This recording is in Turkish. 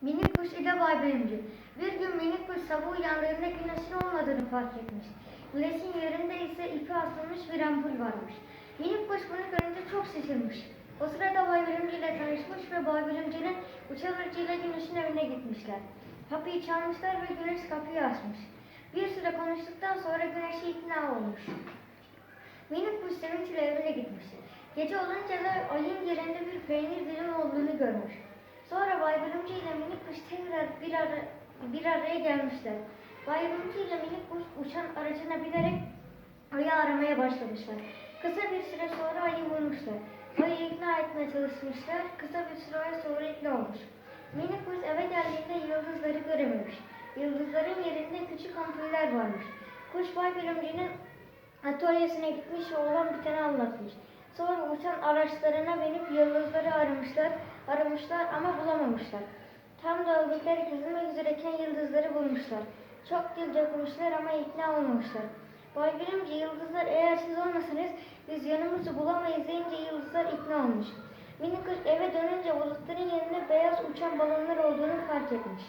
Minik kuş ile Bay Bilimci. Bir gün minik kuş sabah uyandığında güneşin olmadığını fark etmiş. Güneşin yerinde ise ipi asılmış bir ampul varmış. Minik kuş bunu görünce çok şaşırmış. O sırada Bay Bilimci ile tanışmış ve Bay Bilimci'nin uçan aracıyla güneşin evine gitmişler. Kapıyı çalmışlar ve güneş kapıyı açmış. Bir süre konuştuktan sonra güneşe ikna olmuş. Minik kuş sevinçle evine gitmiş. Gece olunca da ayın yerinde bir peynir dilimi olduğunu görmüş. Sonra Bay Bölümcü ile minik kuş tekrar bir, ara, bir araya gelmişler. Bay Bölümcü ile minik kuş uçan aracına binerek ayı aramaya başlamışlar. Kısa bir süre sonra ayı bulmuşlar. Ayı ikna etmeye çalışmışlar. Kısa bir süre sonra ikna olmuş. Minik kuş eve geldiğinde yıldızları görememiş. Yıldızların yerinde küçük ampuller varmış. Kuş Bay Bölümcü'nün atölyesine gitmiş ve olan biteni anlatmış. Sonra uçan araçlarına binip yıldızları aramışlar, aramışlar ama bulamamışlar. Tam da öldükleri kızılmak üzereyken yıldızları bulmuşlar. Çok dil dökmüşler ama ikna olmamışlar. Bay Bilimci yıldızlar eğer siz olmasanız biz yanımızı bulamayız deyince yıldızlar ikna olmuş. Minik eve dönünce bulutların yerine beyaz uçan balonlar olduğunu fark etmiş.